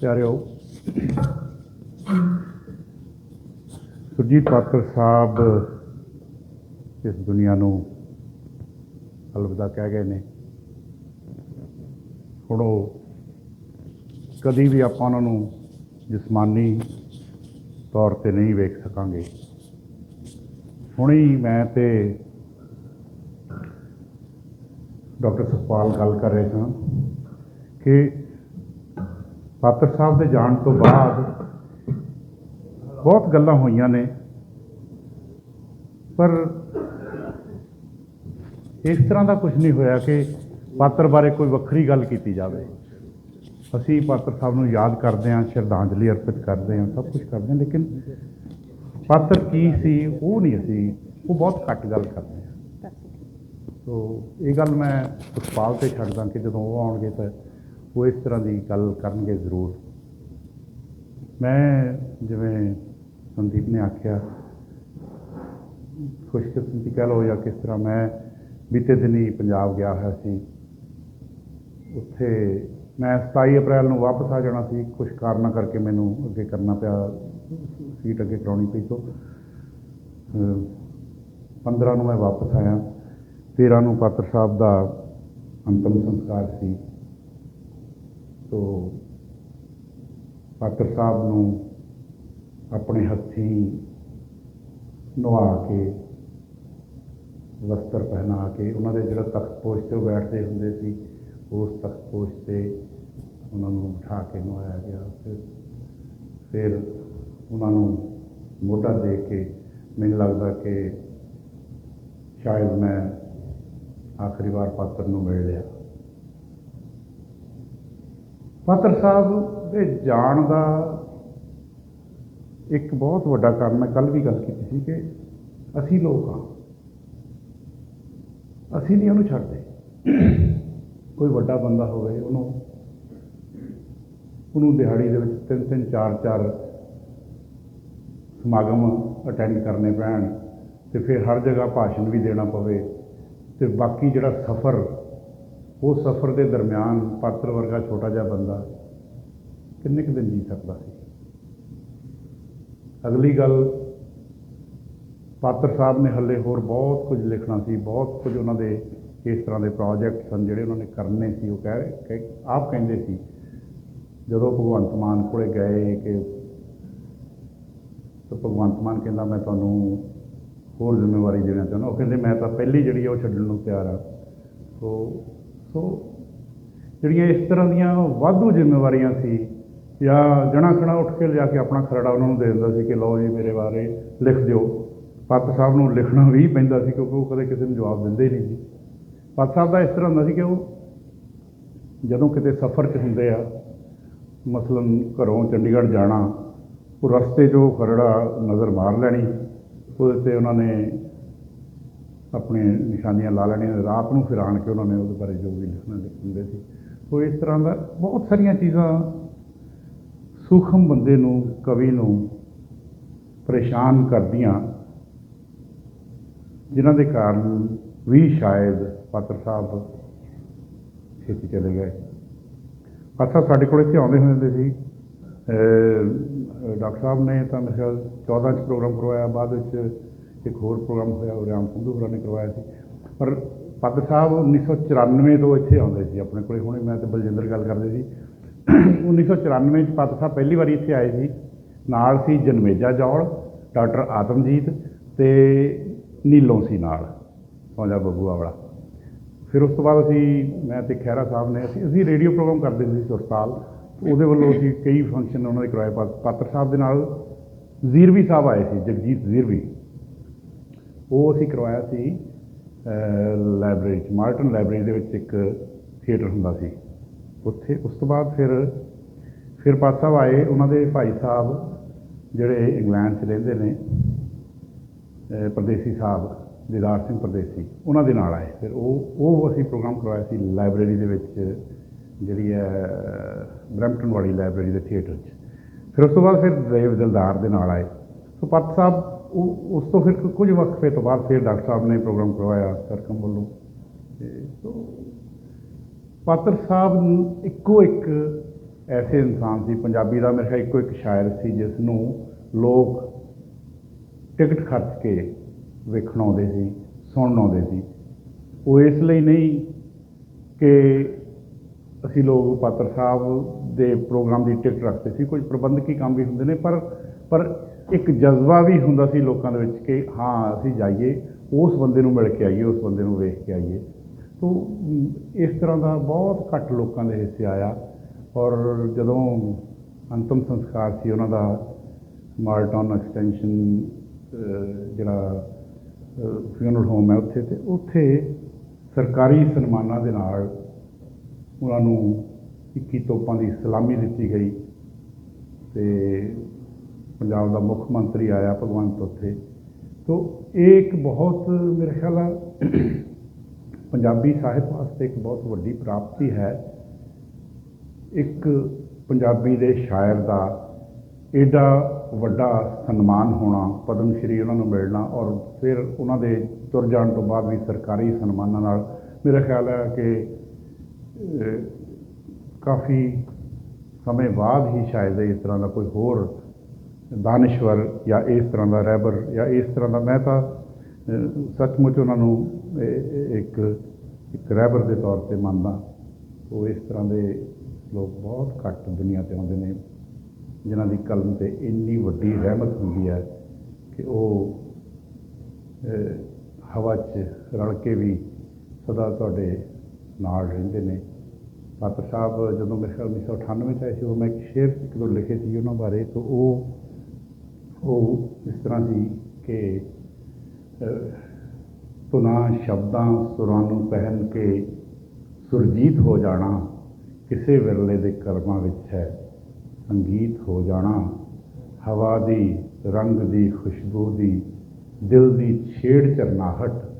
ਪਿਆਰਿਓ। ਸੁਰਜੀਤ ਪਾਤਰ ਸਾਹਿਬ ਇਸ ਦੁਨੀਆ ਨੂੰ ਅਲਵਿਦਾ ਕਹਿ ਗਏ ਨੇ। ਹੁਣ ਉਹ ਕਦੀ ਵੀ ਆਪਾਂ ਉਹਨਾਂ ਨੂੰ ਜਿਸਮਾਨੀ ਤੌਰ ਤੇ ਨਹੀਂ ਵੇਖ ਸਕਾਂਗੇ। ਹੁਣੇ ਮੈਂ ਤੇ ਡਾਕਟਰ ਸੁਖਪਾਲ ਗੱਲ ਕਰ ਰਹੇ ਹਾਂ ਕਿ ਪਾਤਰ ਸਾਹਿਬ ਦੇ ਜਾਣ ਤੋਂ ਬਾਅਦ ਬਹੁਤ ਗੱਲਾਂ ਹੋਈਆਂ ਨੇ। ਪਰ ਇਸ ਤਰ੍ਹਾਂ ਦਾ ਕੁਝ ਨਹੀਂ ਹੋਇਆ ਕਿ ਪਾਤਰ ਬਾਰੇ ਕੋਈ ਵੱਖਰੀ ਗੱਲ ਕੀਤੀ ਜਾਵੇ। ਅਸੀਂ ਪਾਤਰ ਸਾਹਿਬ ਨੂੰ ਯਾਦ ਕਰਦੇ ਹਾਂ ਸ਼ਰਧਾਂਜਲੀ ਅਰਪਿਤ ਕਰਦੇ ਹਾਂ ਸਭ ਕੁਝ ਕਰਦੇ ਹਾਂ ਲੇਕਿਨ ਪਾਤਰ ਕੀ ਸੀ ਉਹ ਨਹੀਂ ਅਸੀਂ ਉਹ ਬਹੁਤ ਘੱਟ ਗੱਲ ਕਰਦੇ ਹਾਂ। ਸੋ ਇਹ ਗੱਲ ਮੈਂ ਸੁਖਪਾਲ ਤੇ ਛੱਡਦਾ ਕਿ ਜਦੋਂ ਉਹ ਆਉਣਗੇ ਤਾਂ ਉਹ ਇਸ ਤਰ੍ਹਾਂ ਦੀ ਗੱਲ ਕਰਨਗੇ ਜ਼ਰੂਰ। ਮੈਂ ਜਿਵੇਂ ਸੰਦੀਪ ਨੇ ਆਖਿਆ, ਖੁਸ਼ਕਿਸਮਤੀ ਕਹਿ ਲਓ ਜਾਂ ਕਿਸ ਤਰ੍ਹਾਂ ਮੈਂ ਬੀਤੇ ਦਿਨੀ ਪੰਜਾਬ ਗਿਆ ਹੋਇਆ ਸੀ। ਉੱਥੇ ਮੈਂ 27 ਅਪ੍ਰੈਲ ਨੂੰ ਵਾਪਸ ਆ ਜਾਣਾ ਸੀ। ਕੁਝ ਕਾਰਨਾਂ ਕਰਕੇ ਮੈਨੂੰ ਅੱਗੇ ਕਰਨਾ ਪਿਆ, ਸੀਟ ਅੱਗੇ ਕਰਾਉਣੀ ਪਈ ਤੋਂ। 15 ਨੂੰ ਮੈਂ ਵਾਪਸ ਆਇਆ। 13 ਨੂੰ ਪਾਤਰ ਸਾਹਿਬ ਦਾ ਅੰਤਮ ਸੰਸਕਾਰ ਸੀ। ਤੋ ਪਾਤਰ ਸਾਹਿਬ ਨੂੰ ਆਪਣੇ ਹੱਥੀਂ ਨਵਾ ਕੇ ਵਸਤਰ ਪਹਿਨਾ ਕੇ ਉਹਨਾਂ ਦੇ ਜਿਹੜਾ ਤਖਤ ਪੋਸ਼ ਤੇ ਬੈਠਦੇ ਹੁੰਦੇ ਸੀ, ਉਸ ਤਖਤ ਪੋਸ਼ ਤੇ ਉਹਨਾਂ ਨੂੰ ਬਿਠਾ ਕੇ ਨਵਾਇਆ ਗਿਆ। ਫਿਰ ਫਿਰ ਉਹਨਾਂ ਨੂੰ ਮੋਢਾ ਦੇ ਕੇ ਮੈਨੂੰ ਲੱਗਦਾ ਕਿ ਸ਼ਾਇਦ ਮੈਂ ਆਖਰੀ ਵਾਰ ਪਾਤਰ ਨੂੰ ਮਿਲ ਲਿਆ। ਪਾਤਰ ਸਾਹਿਬ ਦੇ ਜਾਣ ਦਾ ਇੱਕ ਬਹੁਤ ਵੱਡਾ ਕਾਰਨ ਮੈਂ ਕੱਲ ਵੀ ਗੱਲ ਕੀਤੀ ਸੀ ਕਿ ਅਸੀਂ ਲੋਕ ਹਾਂ। ਅਸੀਂ ਨਹੀਂ ਉਹਨੂੰ ਛੱਡਦੇ। ਕੋਈ ਵੱਡਾ ਬੰਦਾ ਹੋਵੇ, ਉਹਨੂੰ ਉਹਨੂੰ ਦਿਹਾੜੀ ਦੇ ਵਿੱਚ ਤਿੰਨ ਤਿੰਨ, ਚਾਰ ਚਾਰ ਸਮਾਗਮ ਅਟੈਂਡ ਕਰਨੇ ਪੈਣ ਤੇ ਫਿਰ ਹਰ ਜਗ੍ਹਾ ਭਾਸ਼ਣ ਵੀ ਦੇਣਾ ਪਵੇ ਤੇ ਬਾਕੀ ਜਿਹੜਾ ਸਫ਼ਰ ਉਹ ਸਫ਼ਰ ਦੇ ਦਰਮਿਆਨ ਪਾਤਰ ਵਰਗਾ ਛੋਟਾ ਜਿਹਾ ਬੰਦਾ ਕਿੰਨੇ ਕੁ ਦਿਨ ਜੀ ਸਕਦਾ ਸੀ? ਅਗਲੀ ਗੱਲ, ਪਾਤਰ ਸਾਹਿਬ ਨੇ ਹੱਲੇ ਹੋਰ ਬਹੁਤ ਕੁਝ ਲਿਖਣਾ ਸੀ, ਬਹੁਤ ਕੁਝ ਉਹਨਾਂ ਦੇ ਇਸ ਤਰ੍ਹਾਂ ਦੇ ਪ੍ਰੋਜੈਕਟ ਸਨ ਜਿਹੜੇ ਉਹਨਾਂ ਨੇ ਕਰਨੇ ਸੀ। ਉਹ ਕਹਿ ਕਹਿ ਆਪ ਕਹਿੰਦੇ ਸੀ, ਜਦੋਂ ਭਗਵੰਤ ਮਾਨ ਕੋਲੇ ਗਏ ਕਿ ਤਾਂ ਭਗਵੰਤ ਮਾਨ ਕਹਿੰਦਾ, ਮੈਂ ਤੁਹਾਨੂੰ ਹੋਰ ਜ਼ਿੰਮੇਵਾਰੀ ਦੇਣਾ ਚਾਹੁੰਦਾ ਉਹ ਕਹਿੰਦੇ, ਮੈਂ ਤਾਂ ਪਹਿਲੀ ਜਿਹੜੀ ਆ ਉਹ ਛੱਡਣ ਨੂੰ ਤਿਆਰ ਆ। ਸੋ ਸੋ ਜਿਹੜੀਆਂ ਇਸ ਤਰ੍ਹਾਂ ਦੀਆਂ ਵਾਧੂ ਜ਼ਿੰਮੇਵਾਰੀਆਂ ਸੀ, ਜਾਂ ਜਣਾ ਖਣਾ ਉੱਠ ਕੇ ਲਿਆ ਕੇ ਆਪਣਾ ਖਰੜਾ ਉਹਨਾਂ ਨੂੰ ਦੇ ਦਿੰਦਾ ਸੀ ਕਿ ਲਓ ਜੀ ਮੇਰੇ ਬਾਰੇ ਲਿਖ ਦਿਓ। ਪੱਤ ਸਾਹਿਬ ਨੂੰ ਲਿਖਣਾ ਵੀ ਪੈਂਦਾ ਸੀ ਕਿਉਂਕਿ ਉਹ ਕਦੇ ਕਿਸੇ ਨੂੰ ਜਵਾਬ ਦਿੰਦੇ ਹੀ ਨਹੀਂ ਸੀ। ਪੱਤ ਸਾਹਿਬ ਦਾ ਇਸ ਤਰ੍ਹਾਂ ਹੁੰਦਾ ਸੀ ਕਿ ਉਹ ਜਦੋਂ ਕਿਤੇ ਸਫ਼ਰ 'ਚ ਹੁੰਦੇ ਆ, ਮਸਲਨ ਘਰੋਂ ਚੰਡੀਗੜ੍ਹ ਜਾਣਾ, ਉਹ ਰਸਤੇ 'ਚੋਂ ਖਰੜਾ ਨਜ਼ਰ ਮਾਰ ਲੈਣੀ, ਉਹਦੇ ਤੇ ਉਹਨਾਂ ਨੇ ਆਪਣੇ ਨਿਸ਼ਾਨੀਆਂ ਲਾ ਲੈਣੀਆਂ ਰਾਤ ਨੂੰ ਫਿਰ ਆਣ ਕੇ ਉਹਨਾਂ ਨੇ ਉਹਦੇ ਬਾਰੇ ਜੋ ਵੀ ਲਿਖਣਾ ਲਿਖ ਸੀ। ਸੋ ਇਸ ਤਰ੍ਹਾਂ ਦਾ ਬਹੁਤ ਸਾਰੀਆਂ ਚੀਜ਼ਾਂ ਸੂਖਮ ਬੰਦੇ ਨੂੰ, ਕਵੀ ਨੂੰ ਪਰੇਸ਼ਾਨ ਕਰਦੀਆਂ, ਜਿਨ੍ਹਾਂ ਦੇ ਕਾਰਨ ਵੀ ਸ਼ਾਇਦ ਪਾਤਰ ਸਾਹਿਬ ਛੇਤੀ ਚਲੇ ਗਏ। ਪਾਤਰ ਸਾਡੇ ਕੋਲ ਇੱਥੇ ਆਉਂਦੇ ਹੁੰਦੇ ਸੀ ਡਾਕਟਰ ਸਾਹਿਬ ਨੇ ਤਾਂ ਮੇਰੇ ਖਿਆਲ 14 ਚ ਪ੍ਰੋਗਰਾਮ ਕਰਵਾਇਆ, ਬਾਅਦ ਵਿੱਚ ਇੱਕ ਹੋਰ ਪ੍ਰੋਗਰਾਮ ਹੋਇਆ, ਉਹ ਰਾਮ ਸੰਧੂ ਹੋਰਾਂ ਨੇ ਕਰਵਾਇਆ ਸੀ। ਪਰ ਪਾਤਰ ਸਾਹਿਬ 1994 ਤੋਂ ਇੱਥੇ ਆਉਂਦੇ ਸੀ, ਆਪਣੇ ਕੋਲੇ। ਹੁਣੇ ਮੈਂ ਤੇ ਬਲਜਿੰਦਰ ਗੱਲ ਕਰਦੇ ਸੀ। 1994 ਚ ਪਾਤਰ ਸਾਹਿਬ ਪਹਿਲੀ ਵਾਰੀ ਇੱਥੇ ਆਏ ਸੀ। ਨਾਲ ਸੀ ਜਨਮੇਜਾ ਜੌਲ, ਡਾਕਟਰ ਆਤਮਜੀਤ ਤੇ ਨੀਲੋਂ ਸੀ ਨਾਲ, ਸੌਂਜਾ ਬੱਬੂਆ ਵਾਲਾ। ਫਿਰ ਉਸ ਤੋਂ ਬਾਅਦ ਅਸੀਂ, ਮੈਂ ਤੇ ਖਹਿਰਾ ਸਾਹਿਬ ਨੇ, ਅਸੀਂ ਅਸੀਂ ਰੇਡੀਓ ਪ੍ਰੋਗਰਾਮ ਕਰਦੇ ਸੀ ਸੁਰਤਾਲ। ਉਹਦੇ ਵੱਲੋਂ ਅਸੀਂ ਕਈ ਫੰਕਸ਼ਨ ਉਹਨਾਂ ਦੇ ਕਰਵਾਏ। ਪਾਤਰ ਸਾਹਿਬ ਦੇ ਨਾਲ ਜ਼ੀਰਵੀ ਸਾਹਿਬ ਆਏ ਸੀ, ਜਗਜੀਤ ਜ਼ੀਰਵੀ। ਉਹ ਅਸੀਂ ਕਰਵਾਇਆ ਸੀ ਲਾਇਬ੍ਰੇਰੀ ਚ, ਮਾਰਟਨ ਲਾਇਬ੍ਰੇਰੀ ਦੇ ਵਿੱਚ ਇੱਕ ਥੀਏਟਰ ਹੁੰਦਾ ਸੀ। ਉੱਥੇ ਉਸ ਤੋਂ ਬਾਅਦ ਫਿਰ ਫਿਰ ਪਾਤਰ ਸਾਹਿਬ ਆਏ, ਉਹਨਾਂ ਦੇ ਭਾਈ ਸਾਹਿਬ ਜਿਹੜੇ ਇੰਗਲੈਂਡ 'ਚ ਰਹਿੰਦੇ ਨੇ ਪਰਦੇਸੀ ਸਾਹਿਬ, ਦੀਦਾਰ ਸਿੰਘ ਪਰਦੇਸੀ, ਉਹਨਾਂ ਦੇ ਨਾਲ ਆਏ। ਫਿਰ ਉਹ ਉਹ ਅਸੀਂ ਪ੍ਰੋਗਰਾਮ ਕਰਵਾਇਆ ਸੀ ਲਾਇਬ੍ਰੇਰੀ ਦੇ ਵਿੱਚ, ਜਿਹੜੀ ਹੈ, ਬਰੈਂਪਟਨ ਵਾਲੀ ਲਾਇਬ੍ਰੇਰੀ ਦੇ ਥੀਏਟਰ 'ਚ। ਫਿਰ ਉਸ ਤੋਂ ਬਾਅਦ ਫਿਰ ਦੇਵ ਦਿਲਦਾਰ ਦੇ ਨਾਲ ਆਏ। ਸੋ ਪੱਤ ਸਾਹਿਬ ਉਹ ਉਸ ਤੋਂ ਫਿਰ ਕੁਝ ਵਕਫੇ ਤੋਂ ਬਾਅਦ ਫਿਰ ਡਾਕਟਰ ਸਾਹਿਬ ਨੇ ਪ੍ਰੋਗਰਾਮ ਕਰਵਾਇਆ ਸਰਕਮ ਵੱਲੋਂ। ਤੇ ਸੋ ਪਾਤਰ ਸਾਹਿਬ ਨੂੰ ਇੱਕੋ ਇੱਕ ਐਸੇ ਇਨਸਾਨ ਸੀ, ਪੰਜਾਬੀ ਦਾ ਮੇਰੇ ਖਿਆਲ ਇੱਕੋ ਇੱਕ ਸ਼ਾਇਰ ਸੀ, ਜਿਸ ਨੂੰ ਲੋਕ ਟਿਕਟ ਖਰਚ ਕੇ ਵੇਖਣ ਆਉਂਦੇ ਸੀ, ਸੁਣਨ ਆਉਂਦੇ ਸੀ। ਉਹ ਇਸ ਲਈ ਨਹੀਂ ਕਿ ਅਸੀਂ ਲੋਕ ਪਾਤਰ ਸਾਹਿਬ ਦੇ ਪ੍ਰੋਗਰਾਮ ਦੀ ਟਿਕਟ ਰੱਖਦੇ ਸੀ, ਕੁਝ ਪ੍ਰਬੰਧਕੀ ਕੰਮ ਵੀ ਹੁੰਦੇ ਨੇ, ਪਰ ਪਰ ਇੱਕ ਜਜ਼ਬਾ ਵੀ ਹੁੰਦਾ ਸੀ ਲੋਕਾਂ ਦੇ ਵਿੱਚ ਕਿ ਹਾਂ, ਅਸੀਂ ਜਾਈਏ, ਉਸ ਬੰਦੇ ਨੂੰ ਮਿਲ ਕੇ ਆਈਏ, ਉਸ ਬੰਦੇ ਨੂੰ ਵੇਖ ਕੇ ਆਈਏ। ਤੋ ਇਸ ਤਰ੍ਹਾਂ ਦਾ ਬਹੁਤ ਘੱਟ ਲੋਕਾਂ ਦੇ ਹਿੱਸੇ ਆਇਆ ਔਰ ਜਦੋਂ ਅੰਤਮ ਸੰਸਕਾਰ ਸੀ ਉਹਨਾਂ ਦਾ ਮਾਲਟਨ ਐਕਸਟੈਂਸ਼ਨ ਜਿਹੜਾ ਫਿਊਨਰਲ ਹੋਮ ਹੈ ਉੱਥੇ, ਤੇ ਉੱਥੇ ਸਰਕਾਰੀ ਸਨਮਾਨਾਂ ਦੇ ਨਾਲ ਉਹਨਾਂ ਨੂੰ 21 ਤੋਪਾਂ ਦੀ ਸਲਾਮੀ ਦਿੱਤੀ ਗਈ ਤੇ ਪੰਜਾਬ ਦਾ ਮੁੱਖ ਮੰਤਰੀ ਆਇਆ ਭਗਵੰਤ ਉੱਥੇ। ਤੋ ਇਹ ਇੱਕ ਬਹੁਤ ਮੇਰੇ ਖਿਆਲ ਆ ਪੰਜਾਬੀ ਸਾਹਿਤ ਵਾਸਤੇ ਇੱਕ ਬਹੁਤ ਵੱਡੀ ਪ੍ਰਾਪਤੀ ਹੈ। ਇੱਕ ਪੰਜਾਬੀ ਦੇ ਸ਼ਾਇਰ ਦਾ ਐਡਾ ਵੱਡਾ ਸਨਮਾਨ ਹੋਣਾ, ਪਦਮ ਸ਼੍ਰੀ ਉਹਨਾਂ ਨੂੰ ਮਿਲਣਾ ਔਰ ਫਿਰ ਉਹਨਾਂ ਦੇ ਤੁਰ ਜਾਣ ਤੋਂ ਬਾਅਦ ਵੀ ਸਰਕਾਰੀ ਸਨਮਾਨਾਂ ਨਾਲ, ਮੇਰਾ ਖਿਆਲ ਹੈ ਕਿ ਕਾਫੀ ਸਮੇਂ ਬਾਅਦ ਹੀ ਸ਼ਾਇਦ ਇਸ ਤਰ੍ਹਾਂ ਦਾ ਕੋਈ ਹੋਰ ਦਾਨਿਸ਼ਵਰ ਜਾਂ ਇਸ ਤਰ੍ਹਾਂ ਦਾ ਰਹਿਬਰ ਜਾਂ ਇਸ ਤਰ੍ਹਾਂ ਦਾ ਮੈਂ ਤਾਂ ਸੱਚਮੁੱਚ ਉਹਨਾਂ ਨੂੰ ਇੱਕ ਇੱਕ ਰਹਿਬਰ ਦੇ ਤੌਰ ਤੇ ਮੰਨਦਾ। ਉਹ ਇਸ ਤਰ੍ਹਾਂ ਦੇ ਲੋਕ ਬਹੁਤ ਘੱਟ ਦੁਨੀਆ ਤੇ ਆਉਂਦੇ ਨੇ, ਜਿਨ੍ਹਾਂ ਦੀ ਕਲਮ ਤੇ ਇੰਨੀ ਵੱਡੀ ਰਹਿਮਤ ਹੁੰਦੀ ਹੈ ਕਿ ਉਹ ਹਵਾ 'ਚ ਰਲ ਕੇ ਵੀ ਸਦਾ ਤੁਹਾਡੇ ਨਾਲ ਰਹਿੰਦੇ ਨੇ। ਪਾਤਰ ਸਾਹਿਬ ਜਦੋਂ ਮੇਰੇ ਖਿਆਲ 1998 ਚ ਆਏ ਸੀ ਉਹ ਮੈਂ ਇੱਕ ਸ਼ੇਰ ਇੱਕ ਦੋ ਲਿਖੇ ਸੀ ਉਹਨਾਂ ਬਾਰੇ ਤਾਂ ਉਹ ਉਹ ਇਸ ਤਰ੍ਹਾਂ ਸੀ ਕਿ ਅਹ, ਸ਼ਬਦਾਂ ਸੁਰਾਂ ਨੂੰ ਪਹਿਨ ਕੇ ਸੁਰਜੀਤ ਹੋ ਜਾਣਾ ਕਿਸੇ ਵਿਰਲੇ ਦੇ ਕਰਮਾਂ ਵਿੱਚ ਹੈ। ਸੰਗੀਤ ਹੋ ਜਾਣਾ ਹਵਾ ਦੀ ਰੰਗ ਦੀ ਖੁਸ਼ਬੂ ਦੀ ਦਿਲ ਦੀ ਛੇੜ ਚਰਨਾਹਟ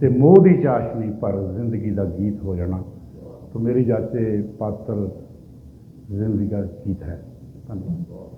ਤੇ ਮੋਹ ਦੀ ਚਾਸ਼ਨੀ ਪਰ ਜ਼ਿੰਦਗੀ ਦਾ ਗੀਤ ਹੋ ਜਾਣਾ। ਤੋਂ ਮੇਰੀ ਜਾਤੇ ਪਾਤਰ ਜ਼ਿੰਦਗੀ ਦਾ ਗੀਤ ਹੈ। ਧੰਨਵਾਦ।